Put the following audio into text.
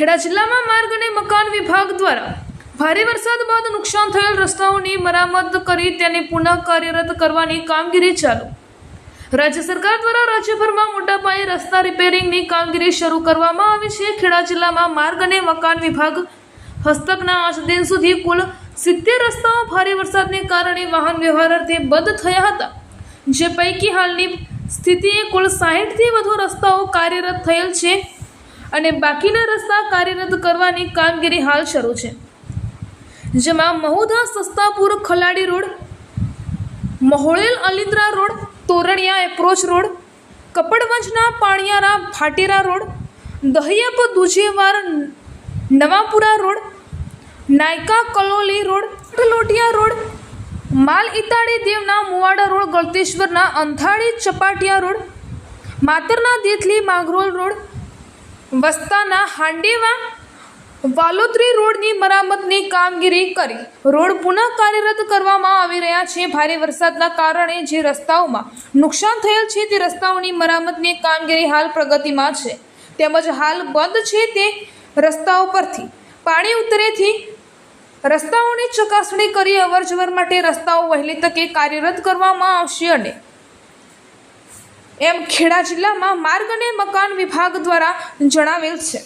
ખેડા જિલ્લામાં માર્ગ અને મકાન વિભાગ દ્વારા ભારે વરસાદ બાદ નુકસાન થયેલ રસ્તાઓની મરામત કરી તેને પુનઃ કાર્યરત કરવાની કામગીરી ચાલુ. રાજ્ય સરકાર દ્વારા રાજ્યભરમાં મોટા પાયે રસ્તા રિપેરિંગની કામગીરી શરૂ કરવામાં આવી છે. ખેડા જિલ્લામાં માર્ગ અને મકાન વિભાગ હસ્તકના આજ દિન સુધી કુલ સિત્તેર રસ્તાઓ ભારે વરસાદને કારણે વાહન વ્યવહાર અર્થે બંધ થયા હતા. જે પૈકી હાલની સ્થિતિએ કુલ સાહીઠથી વધુ રસ્તાઓ કાર્યરત થયેલ છે. અને બાકીના રસ્તા કાર્યરત કરવાની કામગીરી હાલ શરૂ છે. જેમાં Mahudha Sastapur Khaladi road, Maholel Alindra road, Toraniya approach road, કપડવંજના Paniyara Bhatera road Dahiyap Dujewar Navapura road, Nayka Kaloli road Lotiya road, Mal Itadi Devna Muvada road, ગળતેશ્વરના Andhadi Chapatiya road, માતરના દેથલી માંગરોલ રોડ વસ્તાના હાંડેવા વાલોત્રી રોડની મરામતની કામગીરી કરી. રોડ પુનઃ કાર્યરત કરવામાં આવી રહ્યા છે. ભારે વરસાદના કારણે જે રસ્તાઓમાં નુકસાન થયેલ છે તે રસ્તાઓની મરામતની કામગીરી હાલ પ્રગતિમાં છે. તેમજ હાલ બંધ છે તે રસ્તાઓ પરથી. પાણી ઉતરેથી રસ્તાઓની ચકાસણી કરી અવરજવર માટે રસ્તાઓ વહેલી તકે કાર્યરત કરવામાં આવશે અને એમ ખેડા જિલ્લામાં માર્ગ અને મકાન વિભાગ દ્વારા જણાવેલ છે.